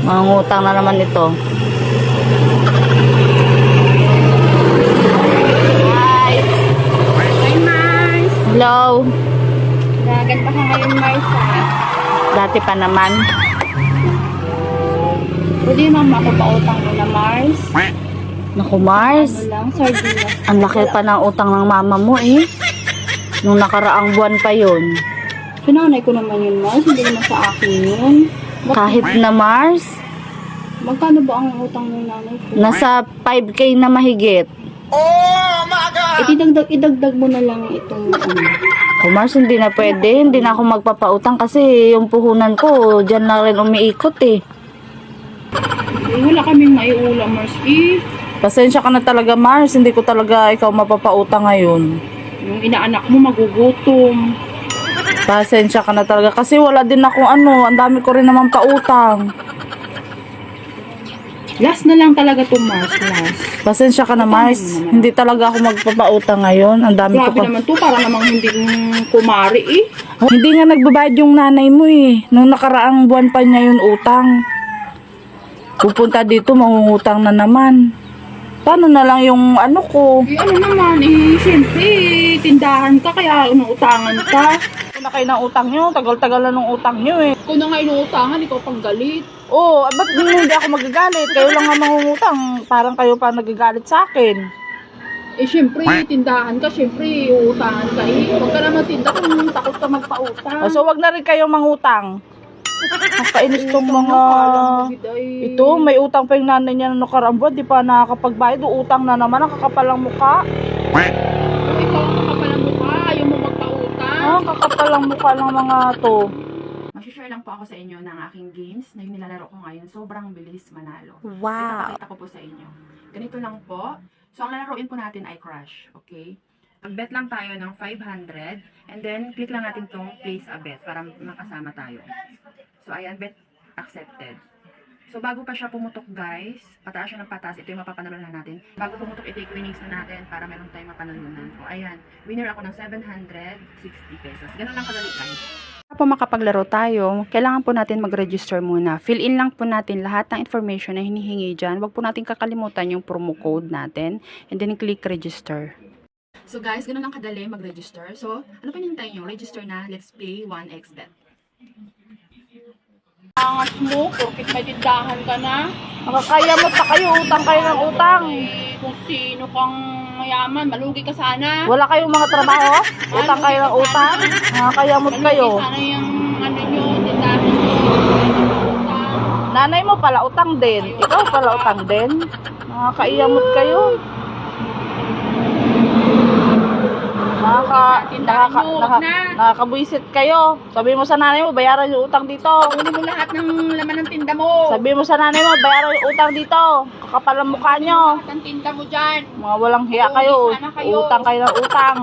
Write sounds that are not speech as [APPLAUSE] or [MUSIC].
Mangungutang na naman ito. Hi! Hi, Mars! Hello. Gaganda ka ngayon, Mars, ha? Dati pa naman. Pwede naman mapapautang mo na, Mars. Naku, Mars. Ano lang, sardinas. Ang laki pa ng utang ng mama mo eh. Nung nakaraang buwan pa yun. Sinanay ko naman yun, Mars. Hindi naman sa akin yun. Kahit na Mars, Magkano ba ang utang ng nanay ko? nasa 5K na mahigit. Itidagdag, idagdag mo na lang itong ano. Kung Mars, hindi na pwede. Hindi na ako magpapautang kasi yung puhunan ko, dyan na rin umiikot eh. Eh, wala kaming maiulam, Mars. Eh, Pasensya ka na talaga, Mars. Hindi ko talaga ikaw mapapautang ngayon. yung inaanak mo magugutom. Pasensya ka na talaga. Kasi wala din ako ano. Ang dami ko rin naman pautang. Last na lang talaga to Mars, last. Pasensya ka na, Mars. Hindi talaga ako magpapautang ngayon. Ang dami ko Grabe pa. naman to, para namang hindi kumari eh. Hindi nga nagbabayad yung nanay mo eh. Nung nakaraang buwan pa niya yung utang. Pupunta dito, mangungutang na naman. Paano na lang yung ano ko? Eh, ano naman, eh, syempre, eh, tindahan ka, kaya inuutangan ka. Na kayo ng utang nyo, tagal-tagal na ng utang nyo eh. Kung na nga inuutangan, ikaw pang galit. Oo, oh, ba't hindi ako magagalit? Kayo lang nga mangungutang. Parang kayo pa nagagalit sa akin. Eh, syempre, tindahan ka, syempre, uutangan ka eh. Huwag ka naman tinda kung takot ka magpautang. O, so, wag na rin kayong mangutang. Nakainis tong mga... Ito, may utang pa yung nanay niya na nakaraang buwan, di pa nakakapagbayad. Utang na naman, ang kakapalang mukha. Ikaw ang magpautang. Ah, kakapalang mukha ng mga to. Masishare lang po ako sa inyo ng aking games na yung nilalaro ko ngayon. Sobrang bilis manalo. Wow. Ipapakita ko po sa inyo. Ganito lang po. So, ang lalaroin po natin ay crush. Okay? Mag-bet lang tayo ng 500 and then click lang natin tong place a bet para makasama tayo. So, ayan, bet accepted. So, bago pa siya pumutok, guys, pataas siya ng pataas. Ito yung mapapanalunan natin. Bago pumutok, i-take winnings na natin para meron tayong mapanalunan. O, ayan, winner ako ng 760 pesos. Ganun lang kadali, guys. Para po makapaglaro tayo, kailangan po natin mag-register muna. Fill in lang po natin lahat ng information na hinihingi dyan. Huwag po natin kakalimutan yung promo code natin. And then click register. So guys, ganun lang kadali mag-register. So, ano pa nintay nyo? Register na. Let's play 1xbet. Angas mo, porkit may tindahan ka na. Nakakaya mo pa kayo, utang kayo ng utang. Eh, kung sino kang mayaman, malugi ka sana. Wala kayong mga trabaho? [LAUGHS] Utang kayo ng utang? Nakakaya mo kayo. Sana yung ano nyo, tindahan nyo. Nanay mo pala utang din. Ikaw pala utang din. Nakakaiyamot kayo. Nakaka, naka, nakakabuisit kayo. Sabi mo sa nanay mo, bayaran yung utang dito. Kunin mo lahat ng laman ng tinda mo. Sabi mo sa nanay mo, bayaran yung utang dito. Kakapal ang mukha nyo. Lahat ng tinda mo dyan. Mga walang hiya kayo. Kayo. Utang kayo ng utang.